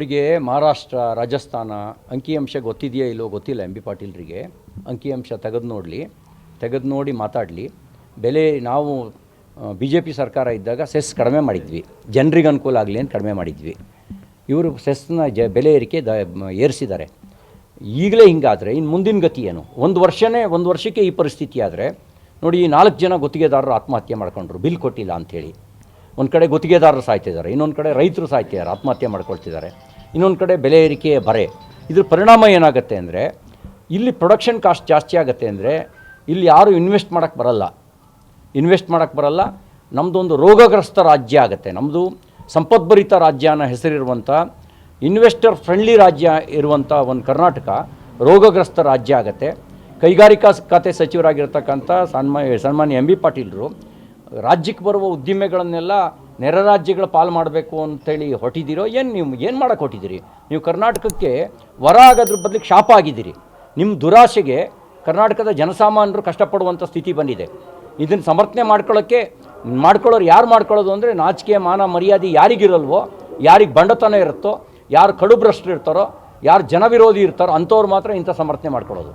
ಅವರಿಗೆ ಮಹಾರಾಷ್ಟ್ರ, ರಾಜಸ್ಥಾನ ಅಂಕಿಅಂಶ ಗೊತ್ತಿದೆಯಾ ಇಲ್ಲೋ ಗೊತ್ತಿಲ್ಲ ಎಂ ಬಿ ಪಾಟೀಲ್ರಿಗೆ. ಅಂಕಿಅಂಶ ತೆಗೆದು ನೋಡಲಿ, ತೆಗೆದು ನೋಡಿ ಮಾತಾಡಲಿ. ಬೆಲೆ ನಾವು ಬಿ ಜೆ ಪಿ ಸರ್ಕಾರ ಇದ್ದಾಗ ಸೆಸ್ ಕಡಿಮೆ ಮಾಡಿದ್ವಿ. ಜನರಿಗೆ ಅನುಕೂಲ ಆಗಲಿ ಅಂತ ಕಡಿಮೆ ಮಾಡಿದ್ವಿ. ಇವರು ಸೆಸ್ನ ಜ, ಬೆಲೆ ಏರಿಕೆ ದ ಏರಿಸಿದ್ದಾರೆ. ಈಗಲೇ ಹಿಂಗಾದರೆ ಇನ್ನು ಮುಂದಿನ ಗತಿ ಏನು? ಒಂದು ವರ್ಷನೇ, ಒಂದು ವರ್ಷಕ್ಕೆ ಈ ಪರಿಸ್ಥಿತಿ ಆದರೆ, ನೋಡಿ ಈ ನಾಲ್ಕು ಜನ ಗುತ್ತಿಗೆದಾರರು ಆತ್ಮಹತ್ಯೆ ಮಾಡ್ಕೊಂಡ್ರು, ಬಿಲ್ ಕೊಟ್ಟಿಲ್ಲ ಅಂಥೇಳಿ ಒಂದು ಕಡೆ ಗುತ್ತಿಗೆದಾರರು ಸಾಯ್ತಿದ್ದಾರೆ ಇನ್ನೊಂದು ಕಡೆ ರೈತರು ಸಾಯ್ತಿದ್ದಾರೆ ಆತ್ಮಹತ್ಯೆ ಮಾಡ್ಕೊಳ್ತಿದ್ದಾರೆ. ಇನ್ನೊಂದು ಕಡೆ ಬೆಲೆ ಏರಿಕೆಯ ಬರೆ. ಇದ್ರ ಪರಿಣಾಮ ಏನಾಗುತ್ತೆ ಅಂದರೆ, ಇಲ್ಲಿ ಪ್ರೊಡಕ್ಷನ್ ಕಾಸ್ಟ್ ಜಾಸ್ತಿ ಆಗುತ್ತೆ ಅಂದರೆ, ಇಲ್ಲಿ ಯಾರು ಇನ್ವೆಸ್ಟ್ ಮಾಡೋಕ್ಕೆ ಬರಲ್ಲ. ಇನ್ವೆಸ್ಟ್ ಮಾಡೋಕ್ಕೆ ಬರಲ್ಲ. ನಮ್ಮದೊಂದು ರೋಗಗ್ರಸ್ತ ರಾಜ್ಯ ಆಗುತ್ತೆ. ನಮ್ಮದು ಸಂಪದ್ಭರಿತ ರಾಜ್ಯ ಅನ್ನೋ ಹೆಸರಿರುವಂಥ ಇನ್ವೆಸ್ಟರ್ ಫ್ರೆಂಡ್ಲಿ ರಾಜ್ಯ ಇರುವಂಥ ಒಂದು ಕರ್ನಾಟಕ ರೋಗಗ್ರಸ್ತ ರಾಜ್ಯ ಆಗುತ್ತೆ. ಕೈಗಾರಿಕಾ ಖಾತೆ ಸಚಿವರಾಗಿರ್ತಕ್ಕಂಥ ಸನ್ಮಾನ್ಯ ಸನ್ಮಾನ್ಯ ಎಂ ಬಿ ಪಾಟೀಲರು ರಾಜ್ಯಕ್ಕೆ ಬರುವ ಉದ್ದಿಮೆಗಳನ್ನೆಲ್ಲ ನೆರೆ ರಾಜ್ಯಗಳ ಪಾಲು ಮಾಡಬೇಕು ಅಂತೇಳಿ ಹೊಟ್ಟಿದ್ದೀರೋ ಏನು ನೀವು ಏನು ಮಾಡೋಕ್ಕೆ ಹೊಟ್ಟಿದ್ದೀರಿ ನೀವು ಕರ್ನಾಟಕಕ್ಕೆ ವರ ಆಗೋದ್ರ ಬದಲಿಗೆ ಶಾಪ ಆಗಿದ್ದೀರಿ. ನಿಮ್ಮ ದುರಾಸೆಗೆ ಕರ್ನಾಟಕದ ಜನಸಾಮಾನ್ಯರು ಕಷ್ಟಪಡುವಂಥ ಸ್ಥಿತಿ ಬಂದಿದೆ. ಇದನ್ನು ಸಮರ್ಥನೆ ಮಾಡ್ಕೊಳ್ಳೋಕ್ಕೆ ಮಾಡ್ಕೊಳ್ಳೋರು ಯಾರು ಮಾಡ್ಕೊಳ್ಳೋದು ಅಂದರೆ ನಾಚಿಕೆ, ಮಾನ, ಮರ್ಯಾದೆ ಯಾರಿಗಿರಲ್ವೋ, ಯಾರಿಗೆ ಬಂಡತನ ಇರುತ್ತೋ, ಯಾರು ಕಡುಭ್ರಷ್ಟರು ಇರ್ತಾರೋ, ಯಾರು ಜನವಿರೋಧಿ ಇರ್ತಾರೋ ಅಂಥವ್ರು ಮಾತ್ರ ಇಂಥ ಸಮರ್ಥನೆ ಮಾಡ್ಕೊಳ್ಳೋದು.